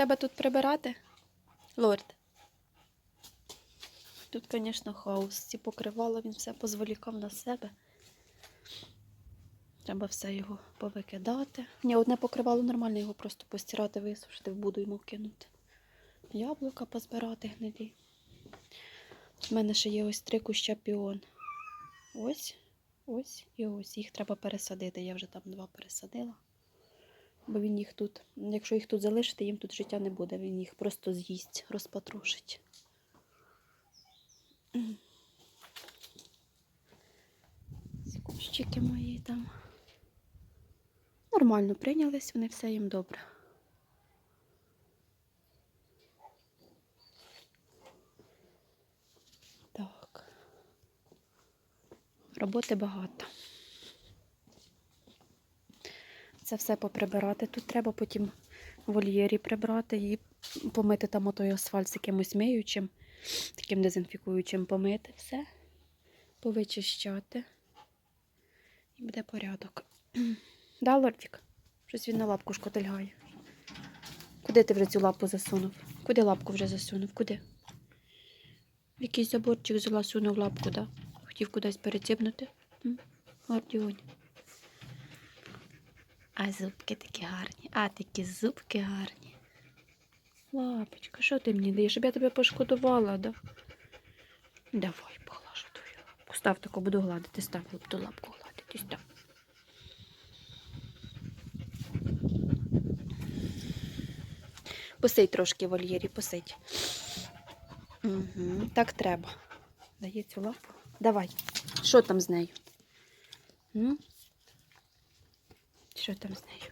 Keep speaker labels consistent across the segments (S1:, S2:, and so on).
S1: тебе тут прибирати? Лорд. Тут, звісно, хаос. Ці покривала, він все позволікав на себе. Треба все його повикидати. Ні, одне покривало нормально, його просто постирати, висушити, в буду йому кинути. Яблука позбирати гнилі. У мене ще є ось три куща піон. Ось, ось і ось. Їх треба пересадити. Я вже там два пересадила. Бо він їх тут, якщо їх тут залишити, їм тут життя не буде. Він їх просто з'їсть, розпатрошить. Ці кущики мої там. Нормально прийнялись, вони все їм добре. Так. Роботи багато. Це все поприбирати. Тут треба потім вольєрі прибрати і помити там отой асфальт з якимось миючим, таким дезінфікуючим помити все, повичищати. І буде порядок. Да, Лордік? Щось він на лапку шкотильгає. Куди ти вже цю лапу засунув? Куди лапку вже засунув? Куди? В якийсь заборчик засунув лапку, да? Хотів кудись переціпнути. М? А зубки такі гарні. А такі зубки гарні. Лапочка, що ти мені даєш? Щоб я тебе пошкодувала, да? Давай, поглажу твою лапку. Став таку, буду гладити, став ту лапку гладити, став. Посидь трошки вольєрі, посидь. Угу, так треба. Дає цю лапу. Давай. Що там з нею? М? Що там з нею?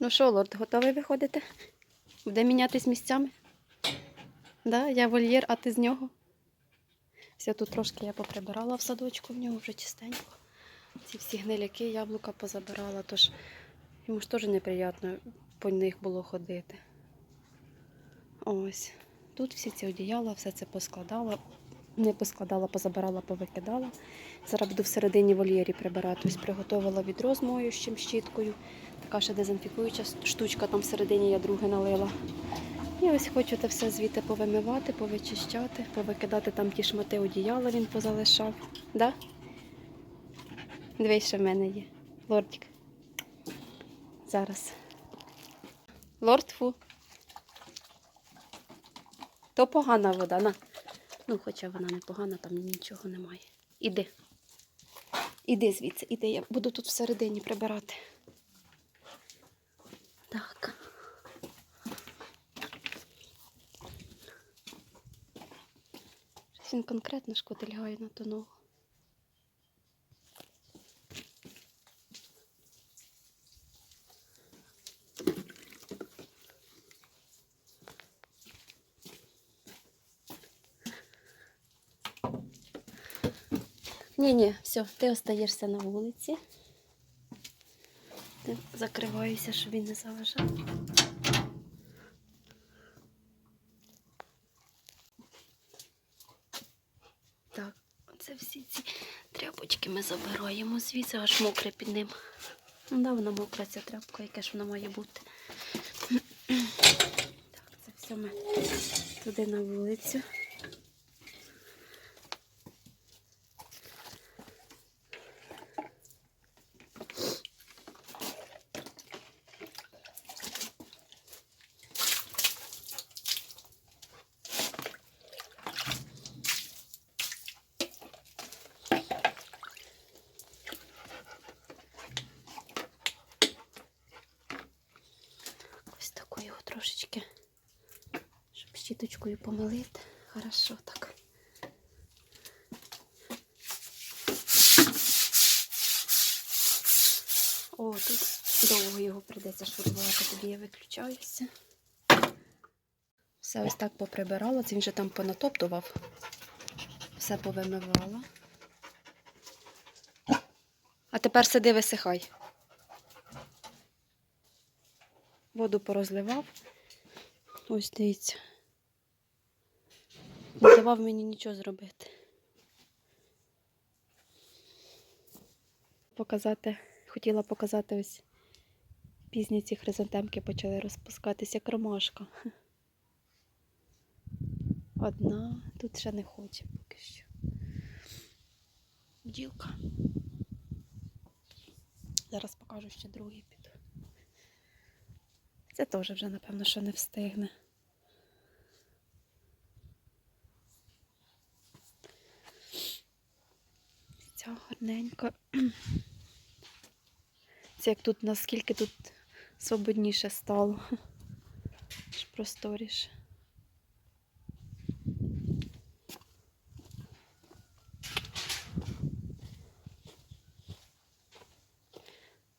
S1: Ну що, лорд, готовий виходити? Буде мінятись місцями? Да, я вольєр, а ти з нього? Все, тут трошки я поприбирала в садочку, в нього вже чистенько. Ці всі гниляки, яблука позабирала, тож йому ж теж неприємно по них було ходити. Ось. Тут всі ці одіяла, все це поскладала. Не поскладала, позабирала, повикидала. Зараз буду всередині вольєрі прибирати. Ось приготувала відро з моющим щіткою. Така ще дезінфікуюча штучка там всередині я друге налила. І ось хочу це все звідти повимивати, повичищати, повикидати там ті шмати одіяла він позалишав. Да? Дивись, що в мене є. Лордік. Зараз. Лорд фу. То погана вода, на. Ну, хоча вона непогана, там нічого немає. Іди. Іди звідси, іди, я буду тут всередині прибирати. Так. Щось він конкретно шкотильгає на ту ногу. Ні, ні, все, ти остаєшся на вулиці. Закриваюся, щоб він не заважав. Так, оце всі ці тряпочки ми забираємо звідси, аж мокре під ним. Ну, да, вона мокра ця тряпка, яке ж вона має бути. Так, це все ми туди на вулицю. Ось таку його трошечки, щоб щіточкою помилити. Хорошо так. О, тут довго його прийдеться шурувати, тоді я виключаюся. Все ось так поприбирала, це він же там понатоптував. Все повимивала. А тепер сиди висихай. Воду порозливав. Ось дивіться. Не давав мені нічого зробити. Показати, хотіла показати ось пізні ці хризантемки почали розпускатися як ромашка. Одна, тут ще не хоче поки що. Бділка. Зараз покажу ще другий піду. Це теж вже, напевно, що не встигне. Ця гарненька. Це як тут, наскільки тут свободніше стало. Просторіше.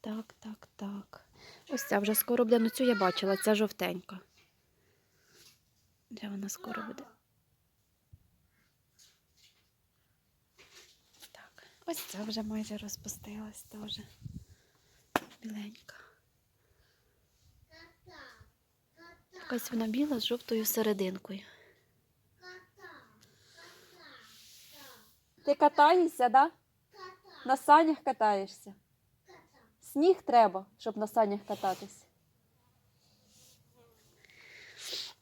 S1: Так, так, так. Ось ця вже скоро буде. Ну цю я бачила, ця жовтенька. Де вона скоро буде? Так, ось ця вже майже розпустилась теж. Біленька. Якась вона біла з жовтою серединкою. Ти катаєшся, да? На санях катаєшся. Сніг треба, щоб на санях кататись.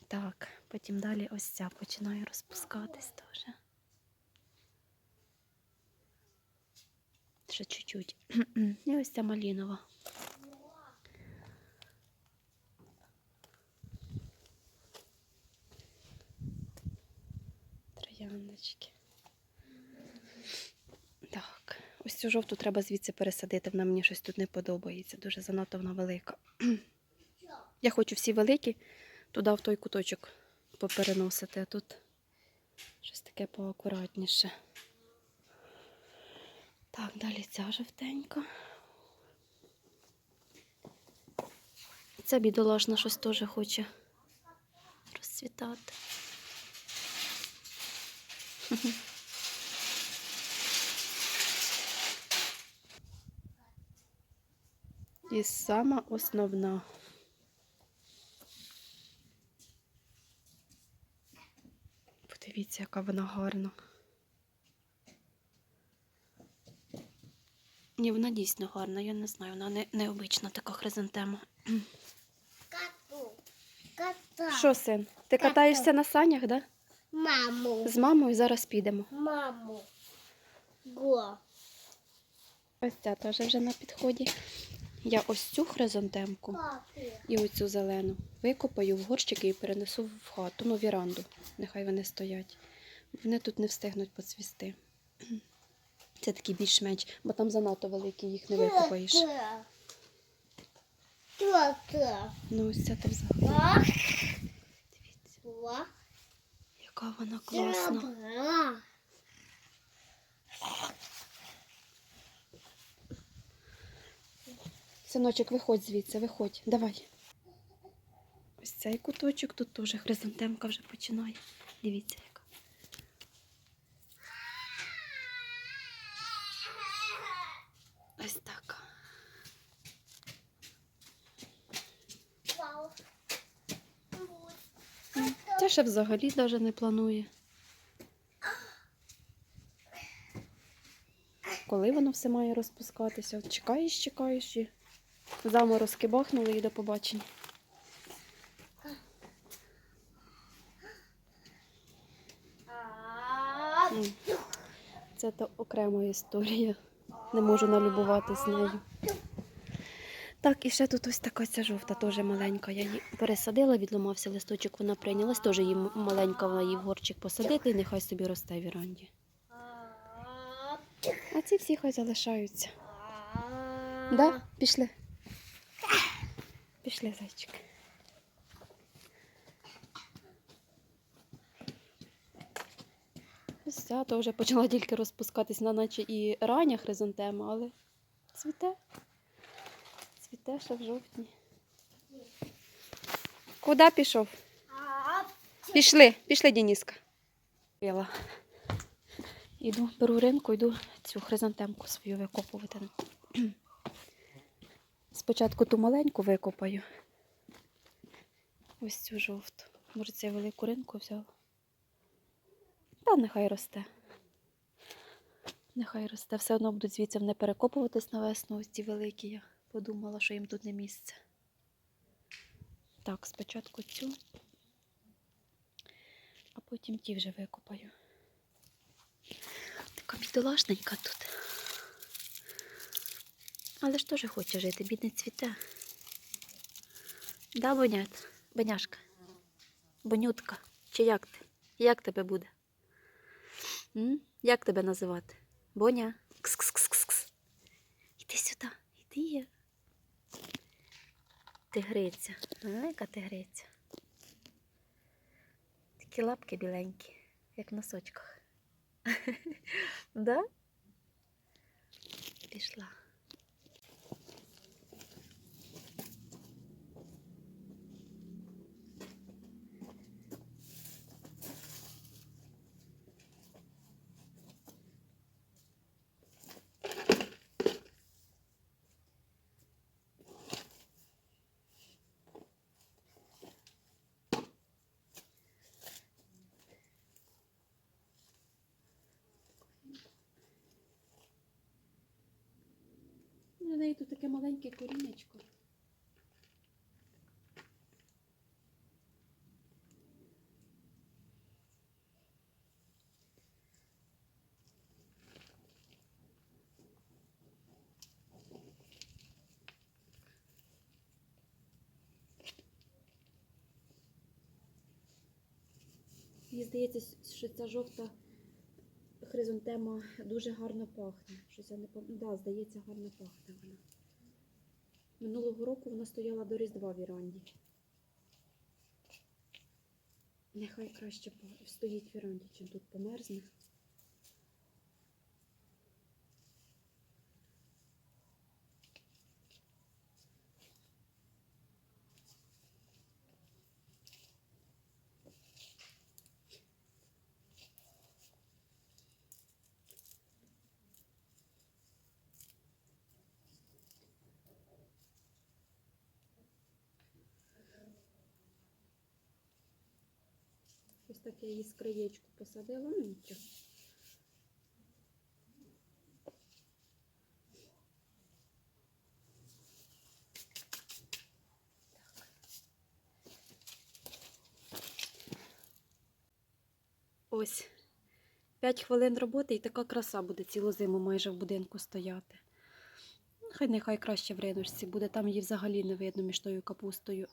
S1: Так, потім далі ось ця починає розпускатись теж. Ще чуть-чуть. І ось ця малінова. Трояндочки. Так, ось цю жовту треба звідси пересадити. Вона мені щось тут не подобається. Дуже занадто вона велика. Я хочу всі великі туди в той куточок попереносити, а тут щось таке поакуратніше. Так, далі ця жовтенька. Ця бідолашна щось теж хоче розцвітати. І сама основна. Подивіться, яка вона гарна. Ні, вона дійсно гарна, я не знаю, вона не, необична така хризантема.
S2: Коту. Кота.
S1: Що, син? Ти катаєшся на санях, да?
S2: Маму.
S1: З мамою зараз підемо.
S2: Маму. Го.
S1: Ось ця теж вже на підході. Я ось цю хризантемку і оцю зелену викопаю в горщики і перенесу в хату, ну, віранду. Нехай вони стоять. Вони тут не встигнуть поцвісти. Це такі більш-менш, бо там занадто великі, їх не.
S2: Тата.
S1: Ну, ось ця то взагалі. Дивіться, яка вона класна. Синочок, виходь звідси, виходь, давай. Ось цей куточок, тут теж хризантемка вже починає. Дивіться, Ось так. Це ще взагалі навіть не планує. Коли воно все має розпускатися? От чекаєш, чекаєш і заморозки бахнули і до побачення. Це то окрема історія. Не можу налюбуватись нею. Так, і ще тут ось така ця жовта, теж маленька. Я її пересадила, відломався листочок, вона прийнялась, теж її маленька, її в горчик посадити і нехай собі росте в віранді.
S2: а,
S1: ці всі хай залишаються. Да? Пішли. Пішли, зайчик. Ця то вже почала тільки розпускатись, на наче і рання хризантема, але цвіте. Цвіте ще в жовтні. Куди пішов? Пішли, пішли, Дініска. Іду, беру ринку, йду цю хризантемку свою викопувати. Спочатку ту маленьку викопаю. Ось цю жовту. Може, це я велику ринку взяла. Та нехай росте. Нехай росте. Все одно будуть звідси не перекопуватись на весну. Ось ці великі. Я подумала, що їм тут не місце. Так, спочатку цю а потім ті вже викопаю. Така бідолашненька тут. Але ж теж хоче жити, бідне цвіте. Да, Бонят? Боняшка? Бонютка? Чи як ти? Як тебе буде? М? Як тебе називати? Боня? Кс-кс-кс-кс. Іди сюди, іди. Тигриця. А, тигриця. Такі лапки біленькі, як в носочках. да? Пішла. У неї тут таке маленьке корінечко. Мені здається, що ця жовта хризантема дуже гарно пахне. Щось я не пам'ятаю. да, здається, гарно пахне вона. Минулого року вона стояла до Різдва в Іранді. Нехай краще стоїть в віранді, чим тут померзне. Так я її з краєчку посадила, ну нічого. Ось. 5 хвилин роботи і така краса буде цілу зиму майже в будинку стояти. Хай нехай краще в риночці буде, там її взагалі не видно між тою капустою.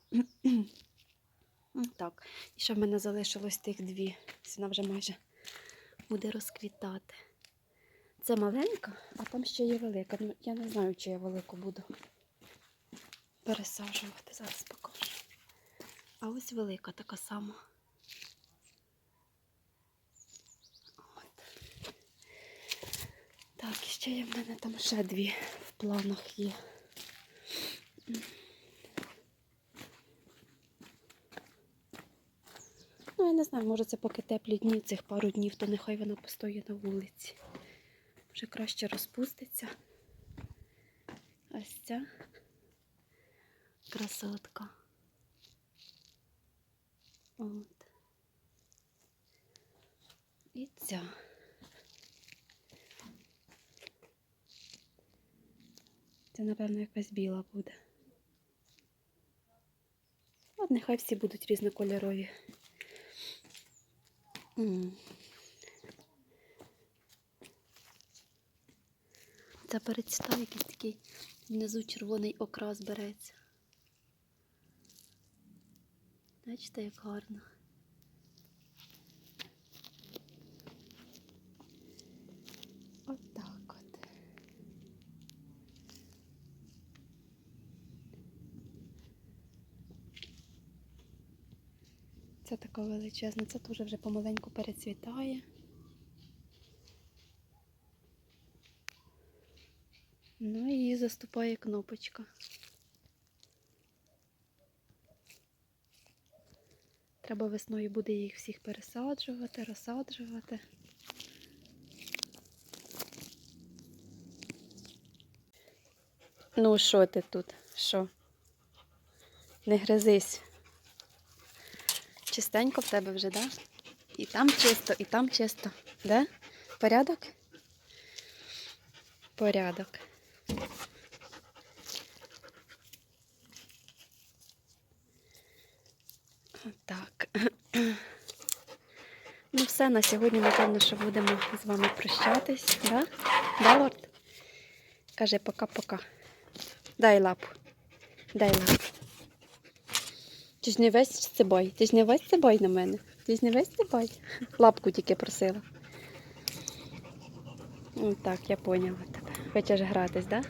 S1: Так, і ще в мене залишилось тих дві. Вона вже майже буде розквітати. Це маленька, а там ще є велика. Ну, я не знаю, чи я велику буду пересаджувати. Зараз покажу. А ось велика така сама. От. Так, і ще є в мене там ще дві в планах є. Ну, я не знаю, може це поки теплі дні, цих пару днів, то нехай вона постоїть на вулиці. вже краще розпуститься. Ось ця красотка. От. І ця. Це, напевно, якась біла буде. От нехай всі будуть різнокольорові. Це перецвіта якийсь такий внизу червоний окрас береться. Бачите, як гарно. От так от. Це така величезна, це теж вже помаленьку перецвітає. Ну і заступає кнопочка. Треба весною буде їх всіх пересаджувати, розсаджувати. Ну, що ти тут? Що? Не гризись. Чистенько в тебе вже, да? І там чисто, і там чисто. Да? Порядок? Порядок. Так. Ну все, на сьогодні, напевно, що будемо з вами прощатись. Да? Да, Лорд? Каже пока-пока. Дай лапу. Дай лапу. Ти ж не весь цибой. Ти ж не весь цибой на мене. Ти ж не весь цибой. Лапку тільки просила. Ну, Так, я поняла тебе. Хочеш гратись, так? Да?